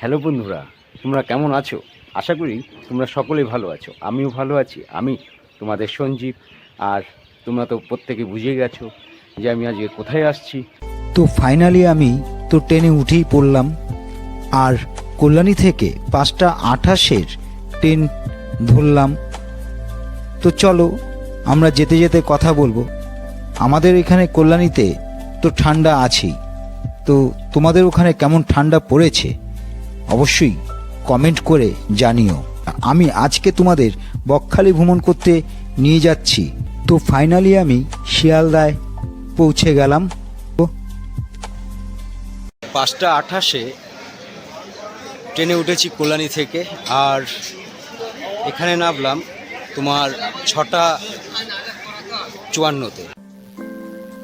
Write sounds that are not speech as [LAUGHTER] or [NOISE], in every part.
Hello বন্ধুরা, তোমরা কেমন আছো? আশা করি তোমরা সকলেই ভালো আছো। আমিও ভালো আছি। আমি তোমাদের সঞ্জীব। আর তোমরা তো প্রত্যেকে বুঝে গেছো যে আমি আজকে কোথায় আসছি। তো ফাইনালি আমি তো ট্রেনে উঠেই পড়লাম। আর কল্যাণী থেকে পাঁচটা আঠাশের ট্রেন ধরলাম। তো চলো, আমরা যেতে যেতে কথা বলব। আমাদের এখানে কল্যাণীতে তো ঠান্ডা আছেই। তো তোমাদের ওখানে কেমন ঠান্ডা পড়েছে? অবশ্যই কমেন্ট করে জানিও। আমি আজকে তোমাদের বকখালি ভ্রমণ করতে নিয়ে যাচ্ছি। তো ফাইনালি আমি শিয়ালদায় পৌঁছে গেলাম। পাঁচটা আঠাশে ট্রেনে উঠেছি কল্যাণী থেকে, আর এখানে নামলাম তোমার ছটা চুয়ান্নতে।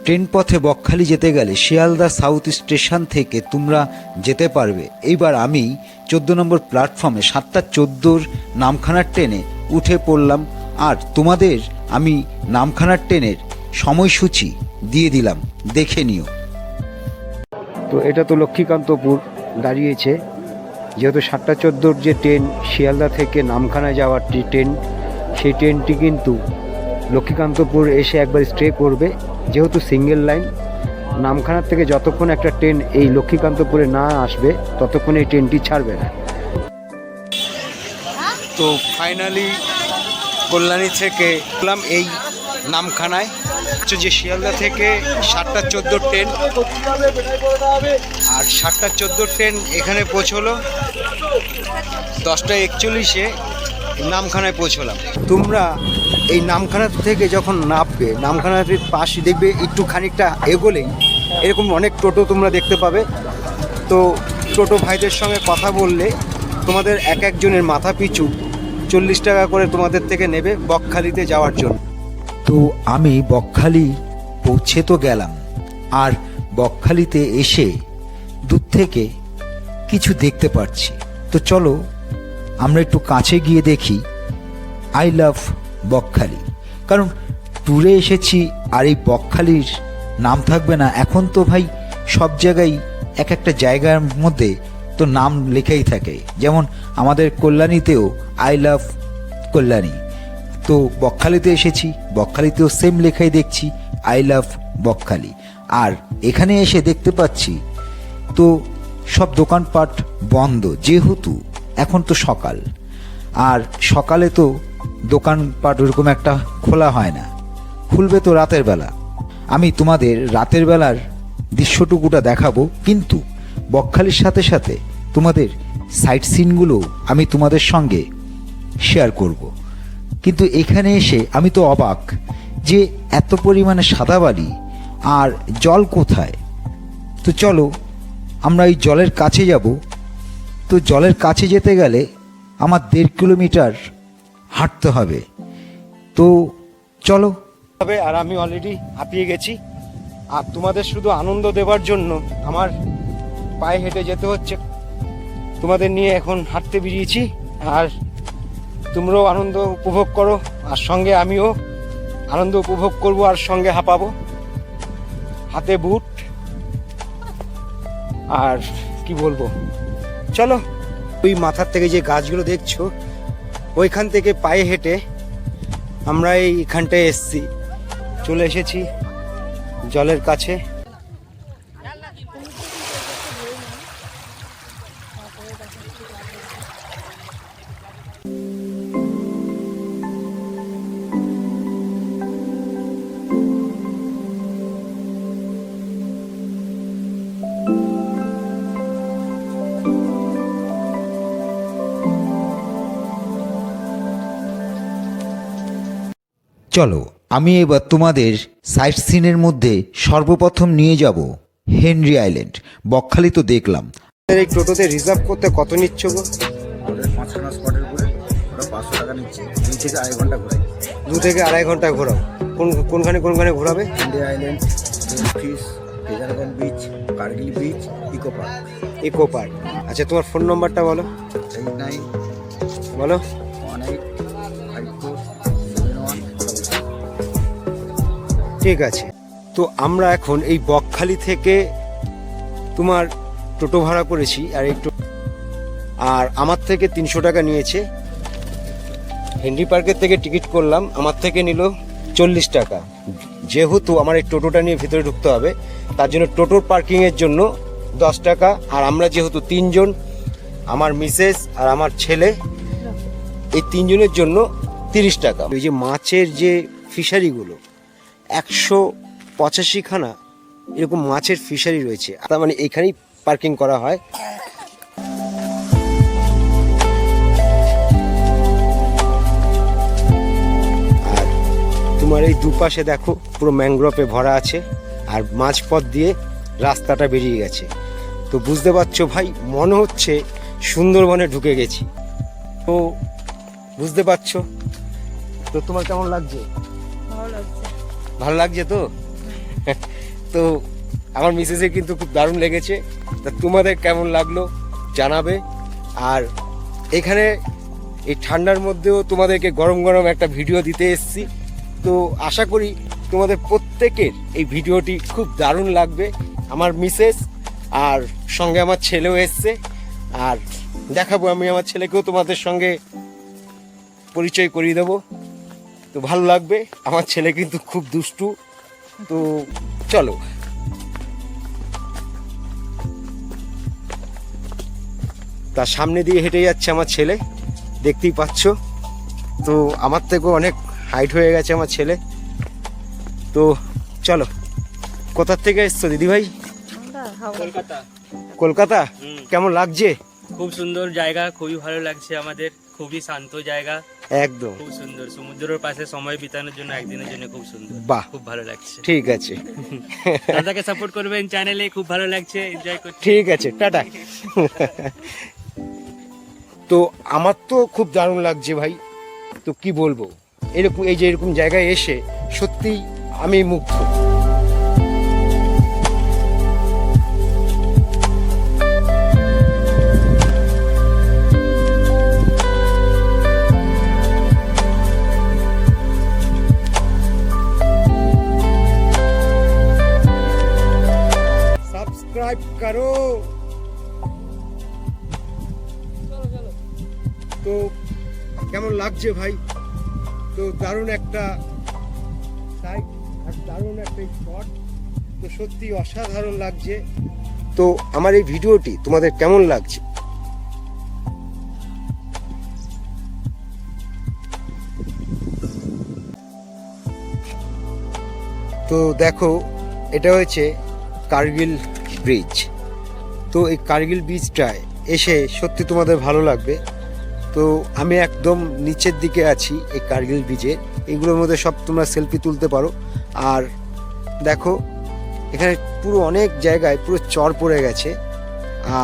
ট্রেন পথে বকখালি যেতে গেলে শিয়ালদা সাউথ স্টেশন থেকে তোমরা যেতে পারবে। এইবার আমি চোদ্দ নম্বর প্ল্যাটফর্মে সাতটা চোদ্দোর নামখানার ট্রেনে উঠে পড়লাম আর তোমাদের আমি নামখানার ট্রেনের সময়সূচি দিয়ে দিলাম। দেখে নিও। তো এটা তো লক্ষ্মীকান্তপুর দাঁড়িয়েছে। যেহেতু সাতটা চোদ্দোর যে ট্রেন শিয়ালদা থেকে নামখানা যাওয়ার ট্রেন, সেই ট্রেনটি কিন্তু লক্ষ্মীকান্তপুর এসে একবার স্টে করবে। যেহেতু সিঙ্গেল লাইন, নামখানার থেকে যতক্ষণ একটা ট্রেন এই লক্ষ্মীকান্তপুরে না আসবে, ততক্ষণ এই ট্রেনটি ছাড়বে না। তো ফাইনালি কল্যাণী থেকে উঠলাম এই নামখানায়। হচ্ছে যে শিয়ালদা থেকে সাতটা চোদ্দ ট্রেন। আর সাতটা চোদ্দ ট্রেন এখানে পৌঁছলো। দশটা একচল্লিশে নামখানায় পৌঁছলাম। তোমরা এই নামখানা থেকে যখন নামবে নামখানার পাশে দেখবে একটু খানিকটা এগোলেই এরকম অনেক টোটো তোমরা দেখতে পাবে। তো টোটো ভাইদের সঙ্গে কথা বললে তোমাদের এক একজনের মাথা পিছু চল্লিশ টাকা করে তোমাদের থেকে নেবে বকখালিতে যাওয়ার জন্য। তো আমি বকখালি পৌঁছে তো গেলাম, আর বকখালিতে এসে দূর থেকে কিছু দেখতে পাচ্ছি তো চলো, আমরা একটু কাছে গিয়ে দেখি। I love Bakkhali. কারণ ট্যুরে এসেছি আর এই বকখালির নাম থাকবে না। এখন তো ভাই সব জায়গায় এক একটা জায়গার মধ্যে তো নাম লেখাই থাকে। যেমন আমাদের কল্যাণীতেও আই লাভ কল্যাণী। তো বকখালিতে এসেছি, বকখালিতেও সেম লেখাই দেখছি আই লাভ বকখালি। আর এখানে এসে দেখতে পাচ্ছি, তো সব দোকানপাট বন্ধ, যেহেতু এখন তো সকাল। আর সকালে তো দোকানপাট ওরকম একটা খোলা হয় না। খুলবে তো রাতের বেলা। আমি তোমাদের রাতের বেলার দৃশ্যটুকুটা দেখাবো, কিন্তু বকখালির সাথে সাথে তোমাদের সাইট সিনগুলো আমি তোমাদের সঙ্গে শেয়ার করব। কিন্তু এখানে এসে আমি তো অবাক যে এত পরিমাণে সাদা বালি আর জল কোথায়? তো চলো, আমরা এই জলের কাছে যাব। তো জলের কাছে যেতে গেলে আমার দেড় কিলোমিটার হাঁটতে হবে। তো চলো। হবে আর আমি অলরেডি হাঁপিয়ে গেছি। আর তোমাদের শুধু আনন্দ দেওয়ার জন্য আমার পায়ে হেঁটে যেতে হচ্ছে। তোমাদের নিয়ে এখন হাঁটতে বেরিয়েছি। আর তোমরাও আনন্দ উপভোগ করো। আর সঙ্গে আমিও আনন্দ উপভোগ করব আর সঙ্গে হাঁপাবো। হাতে বুট। আর কি বলব? চলো। ওই মাথার থেকে যে গাছগুলো দেখছ ওইখান থেকে পায়ে হেঁটে আমরা এইখানটায় এসছি। চলে এসেছি জলের কাছে। চলো আমি এবার তোমাদের সাইট সিনের মধ্যে সর্বপ্রথম নিয়ে যাব হেনরি আইল্যান্ড বকখালি তো দেখলাম। এই টোটোতে রিজার্ভ করতে কত নিচ্ছ গো? পাঁচখানা স্পটের উপরে ওরা পাঁচশো টাকা নিচ্ছে। দুই থেকে আড়াই ঘণ্টা ঘোরাই দু থেকে আড়াই ঘণ্টা ঘোরাও। কোন কোনখানে কোনখানে ঘোরাবে? India island fish beach Kargil beach eco park eco park আচ্ছা তোমার ফোন নম্বরটা বলো। এইট নাইন বলো। ঠিক আছে। তো আমরা এখন এই বকখালি থেকে তোমার টোটো ভাড়া করেছি আর একটু আর আমার থেকে তিনশো টাকা নিয়েছে। হেনরি পার্কের থেকে টিকিট করলাম, আমার থেকে নিল চল্লিশ টাকা। যেহেতু আমার এই টোটোটা নিয়ে ভিতরে ঢুকতে হবে, তার জন্য টোটোর পার্কিংয়ের জন্য দশ টাকা। আর আমরা যেহেতু তিনজন, আমার মিসেস আর আমার ছেলে, এই তিনজনের জন্য তিরিশ টাকা। ওই যে মাছের যে ফিশারিগুলো একশো পঁচাশিখানা এরকম মাছের ফিশারি রয়েছে। তার মানে এখানেই পার্কিং করা হয়। আর তোমার এই দুপাশে দেখো, পুরো ম্যাংগ্রোভে ভরা আছে। আর মাঝপথ দিয়ে রাস্তাটা বেরিয়ে গেছে। তো বুঝতে পারছ ভাই, মনে হচ্ছে সুন্দরবনে ঢুকে গেছি। তো বুঝতে পারছ? তো তোমার কেমন লাগছে? ভালো লাগছে। ভালো লাগছে তো? তো আমার মিসেসের কিন্তু খুব দারুণ লেগেছে। তা তোমাদের কেমন লাগল জানাবে। আর এখানে এই ঠান্ডার মধ্যেও তোমাদেরকে গরম গরম একটা ভিডিও দিতে এসেছি। তো আশা করি তোমাদের প্রত্যেকের এই ভিডিওটি খুব দারুণ লাগবে। আমার মিসেস আর সঙ্গে আমার ছেলেও এসছে। আর দেখাবো আমি আমার ছেলেকেও তোমাদের সঙ্গে পরিচয় করিয়ে দেবো। তো ভালো লাগবে। আমার ছেলে কিন্তু খুব দুষ্টু। তো চলো। তার সামনে দিয়ে হেঁটে যাচ্ছে আমার ছেলে। দেখতেই পাচ্ছ। তো আমার থেকেও অনেক হাইট হয়ে গেছে আমার ছেলে। তো চলো। কোথার থেকে এসছো দিদিভাই? আমরা হাওড়া। কলকাতা। কলকাতা? কেমন লাগছে? খুব সুন্দর জায়গা খুবই ভালো লাগছে আমাদের। খুবই শান্ত জায়গা। একদম। খুব সুন্দর। সমুদ্রের পাশে সময় বিতানোর জন্য একদিনের জন্য খুব সুন্দর। বাহ। খুব ভালো লাগছে। ঠিক আছে। [LAUGHS] দাদাকে সাপোর্ট করবেন চ্যানেলে খুব ভালো লাগছে। এনজয় করছি। ঠিক আছে টাটা। [LAUGHS] তো আমার তো খুব দারুণ লাগছে ভাই। তো কি বলব? এরকম এই যে এরকম জায়গায় এসে সত্যি আমি মুগ্ধ। লাগছে ভাই, তো দারুণ একটা দারুণ একটা স্পট তো সত্যি অসাধারণ লাগছে। তো আমার এই ভিডিওটি তোমাদের কেমন লাগছে? তো দেখো, এটা হয়েছে কার্গিল ব্রিজ তো এই কার্গিল ব্রিজটায় এসে সত্যি তোমাদের ভালো লাগবে। তো আমি একদম নিচের দিকে আছি এই কার্গিল ব্রিজে। এগুলোর মধ্যে সব তোমরা সেলফি তুলতে পারো। আর দেখো, এখানে পুরো অনেক জায়গায় পুরো চর পড়ে গেছে।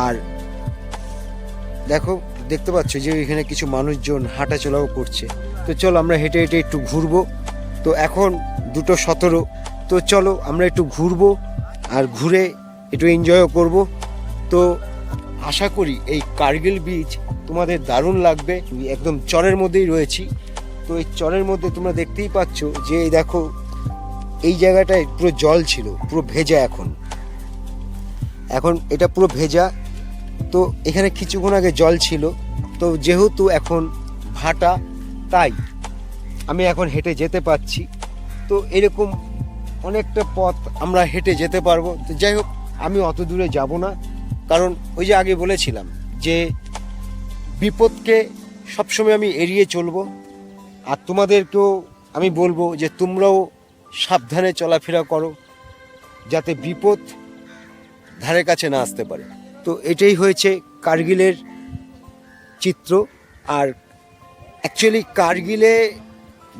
আর দেখো, দেখতে পাচ্ছ যে এখানে কিছু মানুষজন হাঁটাচলাও করছে। তো চলো আমরা হেঁটে হেঁটে একটু ঘুরবো। তো এখন দুটো সতেরো। তো চলো আমরা একটু ঘুরবো আর ঘুরে একটু এনজয়ও করব। তো আশা করি এই কার্গিল বীচ তোমাদের দারুণ লাগবে। একদম চরের মধ্যেই রয়েছি। তো এই চরের মধ্যে তোমরা দেখতেই পাচ্ছ যে দেখো, এই জায়গাটায় পুরো জল ছিল, পুরো ভেজা এখন। এখন এটা পুরো ভেজা। তো এখানে কিছুক্ষণ আগে জল ছিল। তো যেহেতু এখন ভাটা, তাই আমি এখন হেঁটে যেতে পারছি। তো এরকম অনেকটা পথ আমরা হেঁটে যেতে পারব। তো যাই হোক, আমি অত দূরে যাব না। কারণ ওই যে আগে বলেছিলাম যে বিপদকে সবসময় আমি এড়িয়ে চলবো। আর তোমাদেরকেও আমি বলব যে তোমরাও সাবধানে চলাফেরা করো, যাতে বিপদ ধারে কাছে না আসতে পারে। তো এটাই হয়েছে কার্গিলের চিত্র। আর অ্যাকচুয়ালি কার্গিলে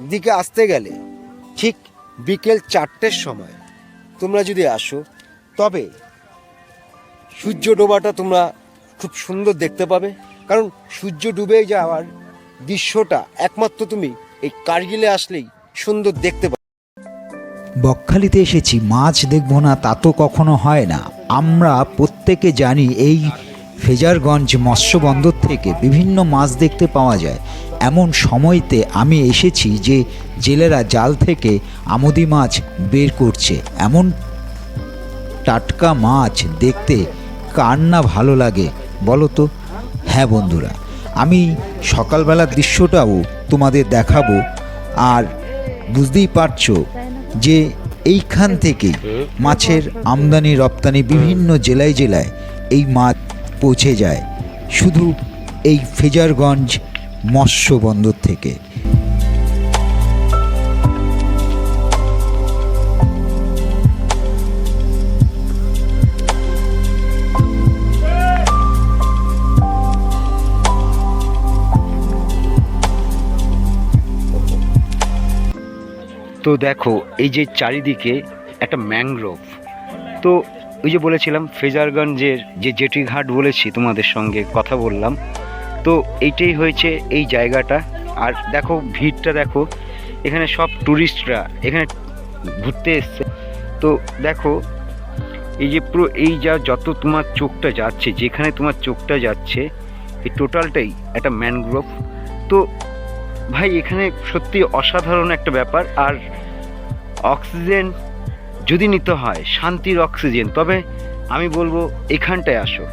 দিকে আসতে গেলে ঠিক বিকেল চারটের সময় তোমরা যদি আসো, তবে সূর্য ডোবাটা তোমরা খুব সুন্দর দেখতে পাবে। কারণ সূর্য ডুবে যাওয়ার দৃশ্যটা একমাত্র তুমি এই কার্গিলে আসলেই সুন্দর দেখতে পাবে। বকখালিতে এসেছি, মাছ দেখব না, তা তো কখনো হয় না। আমরা প্রত্যেকে জানি এই ফেজারগঞ্জ মৎস্য বন্দর থেকে বিভিন্ন মাছ দেখতে পাওয়া যায়। এমন সময়তে আমি এসেছি যে জেলেরা জাল থেকে আমোদি মাছ বের করছে। এমন টাটকা মাছ দেখতে কার না ভালো লাগে? বলো তো। হ্যাঁ বন্ধুরা, আমি সকালবেলার দৃশ্যটাও তোমাদের দেখাবো। আর বুঝতেই পারছ যে এইখান থেকে মাছের আমদানি, রপ্তানি বিভিন্ন জেলায় জেলায় এই মাছ পৌঁছে যায়। শুধু এই ফেজারগঞ্জ মৎস্য বন্দর থেকে। তো দেখো, এই যে চারিদিকে একটা ম্যানগ্রোভ। তো ওই যে বলেছিলাম ফেজারগঞ্জের যে জেটি ঘাট বলেছি তোমাদের সঙ্গে কথা বললাম, তো এইটাই হয়েছে এই জায়গাটা। আর দেখো, ভিড়টা দেখো, এখানে সব ট্যুরিস্টরা এখানে ঘুরতে এসছে। তো দেখো, এই যে পুরো এই যা, যত তোমার চোখটা যাচ্ছে, যেখানে তোমার চোখটা যাচ্ছে, এই টোটালটাই একটা ম্যানগ্রোভ। তো ভাই, এখানে সত্যি অসাধারণ একটা ব্যাপার। আর অক্সিজেন যদি নিতে হয়, শান্তির অক্সিজেন, তবে আমি বলব এখানটায় আসো।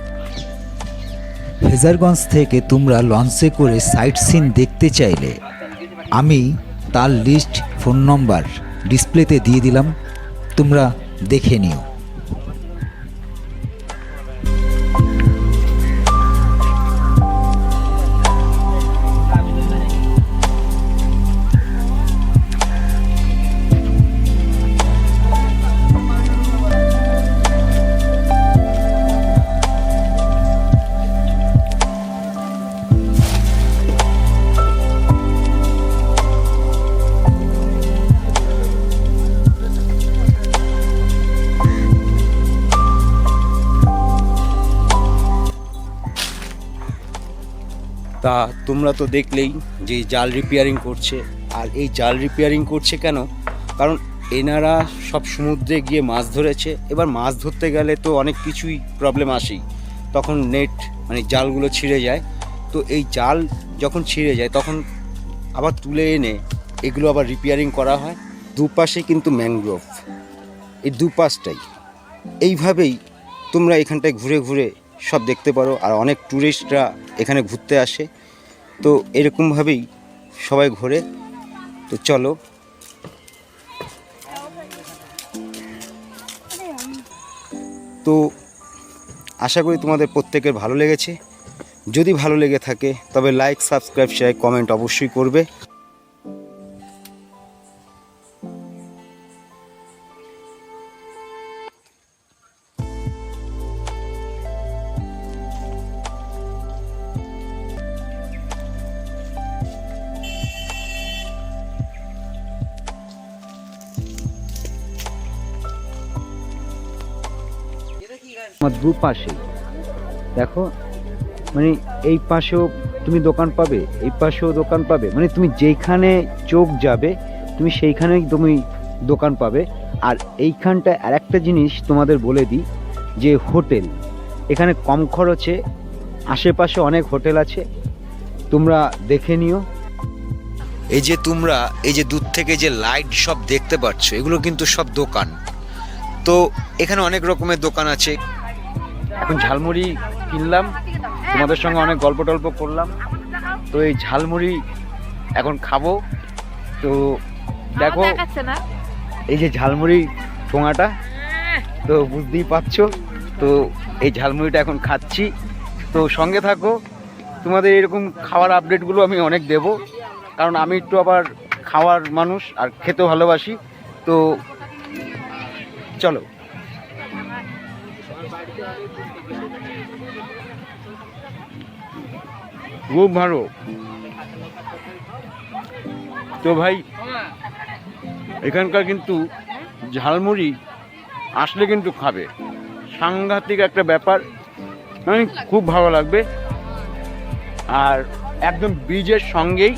হেজারগঞ্জ থেকে তোমরা লঞ্চে করে সাইট সিন দেখতে চাইলে, আমি তার লিস্ট ফোন নম্বর ডিসপ্লেতে দিয়ে দিলাম, তোমরা দেখে নিও। তা তোমরা তো দেখলেই যে জাল রিপেয়ারিং করছে। আর এই জাল রিপেয়ারিং করছে কেন? কারণ এনারা সব সমুদ্রে গিয়ে মাছ ধরেছে। এবার মাছ ধরতে গেলে তো অনেক কিছুই প্রবলেম আসেই। তখন নেট মানে জালগুলো ছিঁড়ে যায়। তো এই জাল যখন ছিঁড়ে যায়, তখন আবার তুলে এনে এগুলো আবার রিপেয়ারিং করা হয়। দুপাশে কিন্তু ম্যানগ্রোভ এই দুপাশটাই। এইভাবেই তোমরা এখানটায় ঘুরে ঘুরে সব দেখতে পারো আর অনেক ট্যুরিস্টরা এখানে ঘুরতে আসে। তো এরকমভাবেই সবাই ঘোরে। তো চলো। তো আশা করি তোমাদের প্রত্যেকের ভালো লেগেছে। যদি ভালো লেগে থাকে, তবে লাইক সাবস্ক্রাইব শেয়ার কমেন্ট অবশ্যই করবে। আমার দুপাশে দেখো মানে এই পাশেও তুমি দোকান পাবে, এই পাশেও দোকান পাবে। মানে তুমি যেখানে চোখ যাবে, তুমি সেইখানেই তুমি দোকান পাবে। আর এইখানটা আর একটা জিনিস তোমাদের বলে দিই, যে হোটেল। এখানে কম খরচে আশেপাশে অনেক হোটেল আছে। তোমরা দেখে নিও। এই যে তোমরা, এই যে দূর থেকে যে লাইট সব দেখতে পাচ্ছ, এগুলো কিন্তু সব দোকান। তো এখানে অনেক রকমের দোকান আছে। এখন ঝালমুড়ি কিনলাম। তোমাদের সঙ্গে অনেক গল্প টল্প করলাম। তো এই ঝালমুড়ি এখন খাব। তো দেখো এই যে ঝালমুড়ি ঠোঙাটা তো বুঝতেই পারছ। তো এই ঝালমুড়িটা এখন খাচ্ছি। তো সঙ্গে থাকো তোমাদের এরকম খাওয়ার আপডেটগুলো আমি অনেক দেব। কারণ আমি একটু আবার খাওয়ার মানুষ আর খেতে ভালোবাসি। তো চলো। খুব ভালো। তো ভাই, এখানকার কিন্তু ঝালমুড়ি আসলে কিন্তু খাবে। সাংঘাতিক একটা ব্যাপার। মানে খুব ভালো লাগবে। আর একদম বীজের সঙ্গেই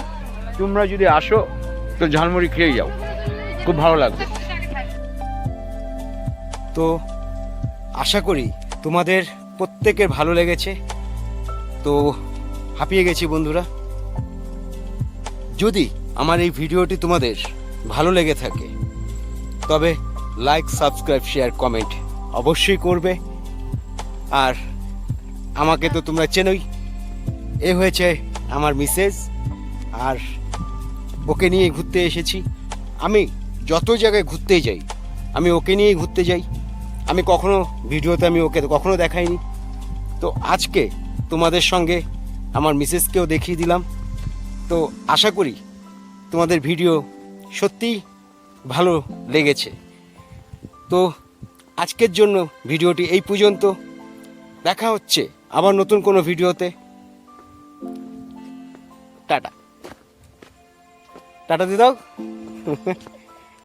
তোমরা যদি আসো, তো ঝালমুড়ি খেয়ে যাও। খুব ভালো লাগবে। তো আশা করি তোমাদের প্রত্যেকের ভালো লেগেছে। তো হাঁপিয়ে গেছি বন্ধুরা। যদি আমার এই ভিডিওটি তোমাদের ভালো লেগে থাকে, তবে লাইক, সাবস্ক্রাইব, শেয়ার, কমেন্ট অবশ্যই করবে। আর আমাকে তো তোমরা চেনোই। এ হয়েছে আমার মিসেস, আর ওকে নিয়ে ঘুরতে এসেছি। আমি যত জায়গায় ঘুরতে যাই, আমি ওকে নিয়েই ঘুরতে যাই। আমি কখনো ভিডিওতে আমি ওকে কখনো দেখাইনি। তো আজকে তোমাদের সঙ্গে আমার মিসেসকেও দেখিয়ে দিলাম। তো আশা করি তোমাদের ভিডিও সত্যিই ভালো লেগেছে। তো আজকের জন্য ভিডিওটি এই পর্যন্ত। দেখা হচ্ছে আবার নতুন কোনো ভিডিওতে। টাটা। টাটা দিয়ে দাও